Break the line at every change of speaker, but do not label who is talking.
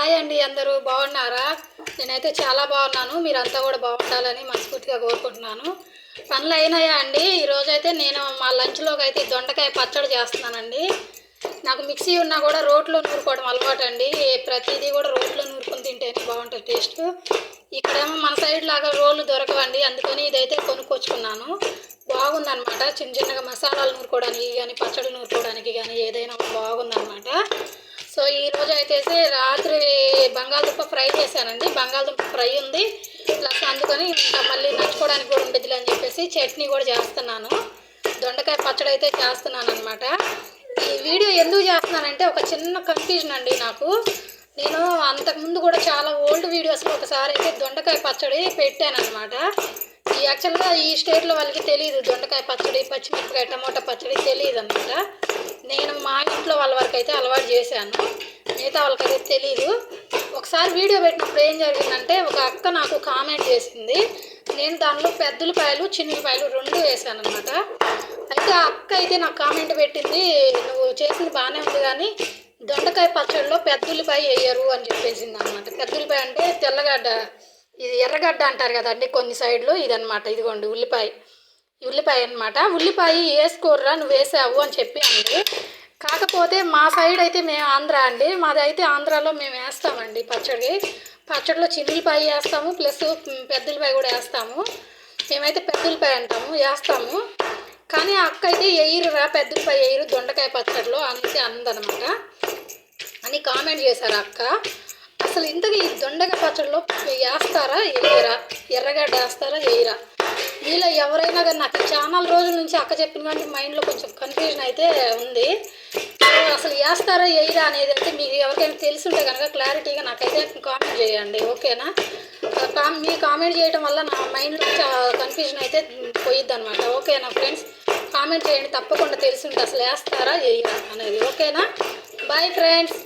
Hi అండి అందరూ బాగున్నారా? నేనైతే చాలా బాగున్నాను. మీరంతా కూడా బాగుండాలని మనస్ఫూర్తిగా కోరుకుంటున్నాను. పనులు అయినాయా అండి? ఈరోజైతే నేను మా లంచ్లోకి అయితే దొండకాయ పచ్చడి చేస్తున్నానండి. నాకు మిక్సీ ఉన్నా కూడా రోట్లో నూరుకోవడం అలవాటు అండి ప్రతిదీ కూడా రోట్లో నూరుకొని తింటేనే బాగుంటుంది టేస్ట్. ఇక్కడేమో మన సైడ్ లాగా రోళ్ళు దొరకవండి. అందుకని ఇదైతే కొనుక్కొచ్చుకున్నాను. బాగుందనమాట చిన్న చిన్నగా మసాలాలు నూరుకోవడానికి కానీ పచ్చడి నూరుకోవడానికి కానీ ఏదైనా బాగుందనమాట సో ఈ రోజు అయితే రాత్రి బంగాళదుంప ఫ్రై చేశానండి. బంగాళదుంప ఫ్రై ఉంది. ప్లస్ అందుకని ఇంకా మళ్ళీ నచ్చుకోవడానికి కూడా ఉండదులే అని చెప్పేసి చట్నీ కూడా చేస్తున్నాను. దొండకాయ పచ్చడి అయితే చేస్తున్నాను అనమాట ఈ వీడియో ఎందుకు చేస్తున్నానంటే ఒక చిన్న కన్ఫ్యూజన్ అండి నాకు. నేను అంతకుముందు కూడా చాలా ఓల్డ్ వీడియోస్లో ఒకసారి అయితే దొండకాయ పచ్చడి పెట్టాను అనమాట ఈ యాక్చువల్గా ఈ స్టేట్లో వాళ్ళకి తెలియదు దొండకాయ పచ్చడి పచ్చిమిరపకాయ టమాటా పచ్చడి తెలియదు అనమాట నేను మా ఇంట్లో వాళ్ళ వరకు అయితే అలవాటు చేశాను. మిగతా వాళ్ళకైతే తెలియదు ఒకసారి వీడియో పెట్టినప్పుడు ఏం జరిగిందంటే ఒక అక్క నాకు కామెంట్ చేసింది. నేను దానిలో పెద్దలపాయలు చిన్నపాయలు రెండు వేసాను అనమాట అయితే ఆ అక్క అయితే నాకు కామెంట్ పెట్టింది నువ్వు చేసింది బాగానే ఉంది కానీ దొండకాయ పచ్చడిలో పెద్దుల్లిపాయ వేయరు అని చెప్పేసింది అనమాట పెద్దుల్లిపాయ అంటే తెల్లగడ్డ ఇది ఎర్రగడ్డ అంటారు కదండి కొన్ని సైడ్లు ఇదనమాట ఇదిగోండి ఉల్లిపాయ. ఉల్లిపాయ అనమాట ఉల్లిపాయ వేసుకోర్రా నువ్వు వేసావు అని చెప్పి అండి కాకపోతే మా సైడ్ అయితే మేము ఆంధ్ర అండి. మాది అయితే ఆంధ్రాలో మేము వేస్తామండి పచ్చడి. పచ్చడిలో చిన్నులపాయ వేస్తాము ప్లస్ పెద్దలపాయ కూడా వేస్తాము. మేమైతే పెద్దలపాయ అంటాము వేస్తాము. కానీ ఆ అక్క అయితే ఎయిరురా పెద్దలపాయ ఎయిరు దొండకాయ పచ్చడిలో అనేసి అందనమాట. అని కామెంట్ చేశారు అక్క. అసలు ఇంతకీ ఈ పచ్చడిలో వేస్తారా వేయరా? ఎర్రగడ్డ వేస్తారా వేయరా? మీలో ఎవరైనా కానీ నాకు చాలా రోజుల నుంచి అక్క చెప్పిన కానీ మైండ్లో కొంచెం కన్ఫ్యూజన్ అయితే ఉంది. అసలు వేస్తారా వేయరా అనేది అయితే మీకు ఎవరికైనా తెలుసుంటే కనుక క్లారిటీగా నాకైతే కామెంట్ చేయండి. ఓకేనా? మీ కామెంట్ చేయడం వల్ల నా మైండ్లో కన్ఫ్యూజన్ అయితే పోయిద్ది అనమాట ఓకేనా ఫ్రెండ్స్ కామెంట్ చేయండి తప్పకుండా తెలుసుంటే అసలు వేస్తారా వేయరా అనేది. ఓకేనా? Bye friends